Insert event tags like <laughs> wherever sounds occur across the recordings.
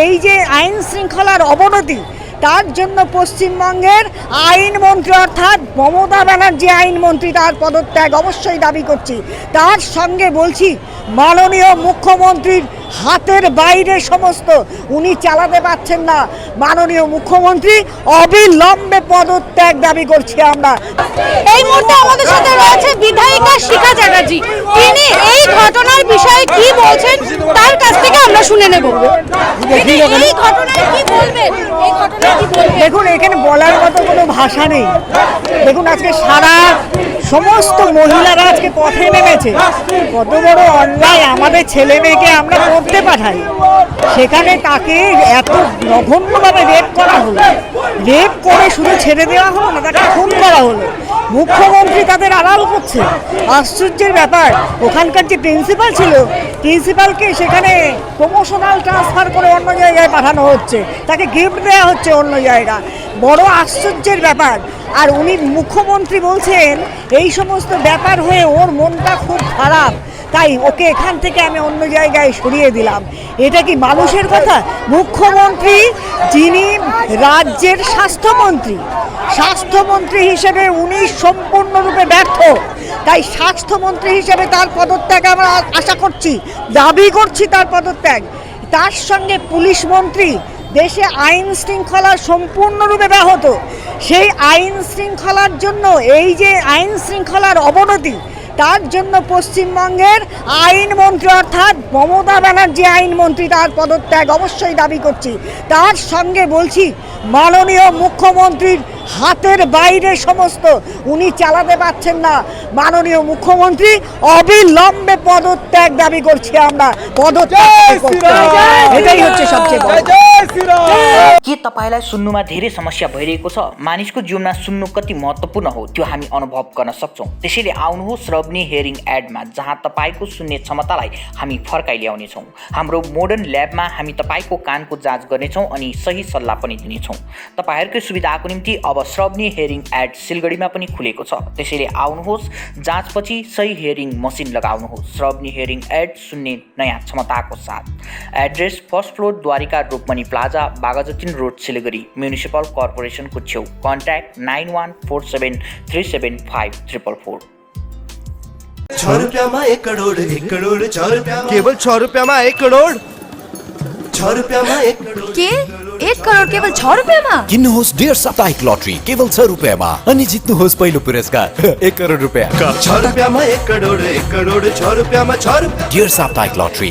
এই যে আইন শৃঙ্খলার অবনতি, তার জন্য পশ্চিমবঙ্গের আইনমন্ত্রী অর্থাৎ মমতা ব্যানার্জি আইনমন্ত্রী তার পদত্যাগ অবশ্যই দাবি করছি। তার সঙ্গে বলছি, মাননীয় মুখ্যমন্ত্রীর হাতের বাইরে সমস্ত, উনি চালাতে পারছেন না। মাননীয় মুখ্যমন্ত্রী অবিলম্বে পদত্যাগ দাবি করছি আমরা। এই মুহূর্তে আমাদের সাথে রয়েছে বিধায়িকা শিখা চ্যাটার্জি। তিনি এই ঘটনার বিষয়ে কি বলছেন, তার আমরা শুনে নেব। দেখুন এখানে বলার মতো কোনো ভাষা নেই। দেখুন আজকে সারা সমস্ত মহিলারা আজকে পথে নেমেছে। কত বড় অন্যায় আমাদের ছেলে মেয়েকে আমরা পড়তে পাঠাই। সেখানে তাকে এত জঘন্যভাবে রেপ করা হলো। রেপ করে শুধু ছেড়ে দেওয়া হলো না তাকে খুন করা হলো। মুখ্যমন্ত্রী তাদের আড়াল করছে। আশ্চর্যের ব্যাপার, ওখানকার যে প্রিন্সিপাল ছিল, প্রিন্সিপালকে সেখানে প্রমোশনাল ট্রান্সফার করে অন্য জায়গায় পাঠানো হচ্ছে। তাকে গিফট দেওয়া হচ্ছে অন্য জায়গা। বড় আশ্চর্যের ব্যাপার। আর উনি মুখ্যমন্ত্রী বলছেন, এই সমস্ত ব্যাপার হয়ে ওর মনটা খুব খারাপ। তাই ওকে এখান থেকে আমি অন্য জায়গায় সরিয়ে দিলাম। এটা কি মানুষের কথা? মুখ্যমন্ত্রী যিনি রাজ্যের স্বাস্থ্যমন্ত্রী স্বাস্থ্যমন্ত্রী হিসেবে উনি সম্পূর্ণরূপে ব্যর্থ। তাই স্বাস্থ্যমন্ত্রী হিসেবে তার পদত্যাগ আমরা আশা করছি, দাবি করছি তার পদত্যাগ। তার সঙ্গে পুলিশ মন্ত্রী, দেশে আইন শৃঙ্খলা সম্পূর্ণরূপে ব্যাহত। সেই আইন শৃঙ্খলার জন্য এই যে আইন শৃঙ্খলার অবনতি তার জন্য পশ্চিমবঙ্গের আইনমন্ত্রী অর্থাৎ মমতা ব্যানার্জি আইনমন্ত্রী তার পদত্যাগ অবশ্যই দাবি করছি। তার সঙ্গে বলছি, মাননীয় মুখ্যমন্ত্রীর হাতের বাইরে সমস্ত উনি চালাতে পারছেন না মাননীয় মুখ্যমন্ত্রী অবিলম্বে পদত্যাগ দাবি করছি আমরা পদত্যাগ করতে হবে। এটাই হচ্ছে সবচেয়ে বড় के तपाईँलाई सुन्नुमा धेरै समस्या भइरहेको छ मानिसको जीवनमा सुन्नु कति महत्त्वपूर्ण हो त्यो हामी अनुभव गर्न सक्छौँ त्यसैले आउनुहोस् रब्नी हियरिङ एडमा जहाँ तपाईँको सुन्ने क्षमतालाई हामी फर्काइ ल्याउनेछौँ हाम्रो मोडर्न ल्याबमा हामी तपाईँको कानको जाँच गर्नेछौँ अनि सही सल्लाह पनि दिनेछौँ तपाईँहरूकै सुविधाको निम्ति अब श्रवनी हियरिङ एड सिलगढीमा पनि खुलेको छ। त्यसैले आउनुहोस् जाँचपछि सही हियरिङ मसिन लगाउनुहोस्। श्रवनी हियरिङ एड सुन्ने नयाँ क्षमताको साथ। Address first floor Dwarika Roopmani plaza Bagajatin road Siliguri municipal कर्पोरेसनको छेउ। Contact nine one four seven three seven five triple four. छ रुपियाँमा एक करोड एक करोड छ रुपियाँमा केवल छ रुपियाँमा एक करोड? छ रुपियाँमा एक करोड। के? एक करोड केवल छ रुपियाँमा? किन्नुहोस् डेढ साप्ताहिक लटरी केवल छ रुपियाँमा। अनि जित्नुहोस् पहिलो पुरस्कार <laughs> एक करोड रुपियाँ। छ रुपियाँमा एक करोड एक करोड छ रुपियाँमा छ रुपियाँ। डेढ साप्ताहिक लटरी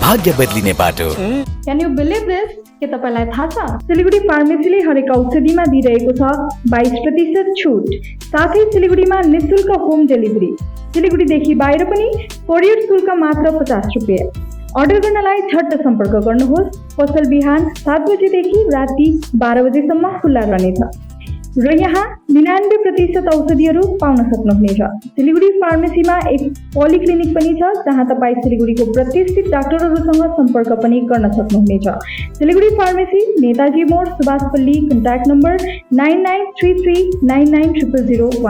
भाग्य बदलिने बाटो। क्यान यु बिलिभ दिस के तपाईँलाई थाहा छ? सिलगढी फार्मेसीले हरेक औषधिमा दिइरहेको छ बाइस प्रतिशत छुट। साथै सिलगढीमा निशुल्क होम डेलिभरी। सिलगढीदेखि बाहिर पनि कोरियर शुल्क मात्र पचास रुपियाँ। अर्डर गर्नलाई झट्ट सम्पर्क गर्नुहोस्। पसल बिहान सात बजेदेखि राति बाह्र बजेसम्म खुल्ला रहनेछ। र यहाँ निनानब्बे प्रतिशत औषधिहरू पाउन सक्नुहुनेछ। सिलगढी फार्मेसीमा एक पोलिक्लिनिक पनि छ जहाँ तपाईँ सिलगढीको प्रतिष्ठित डाक्टरहरूसँग सम्पर्क पनि गर्न सक्नुहुनेछ। Siliguri pharmacy Netaji More Subhashpally contact number nine nine three three nine nine triple zero one.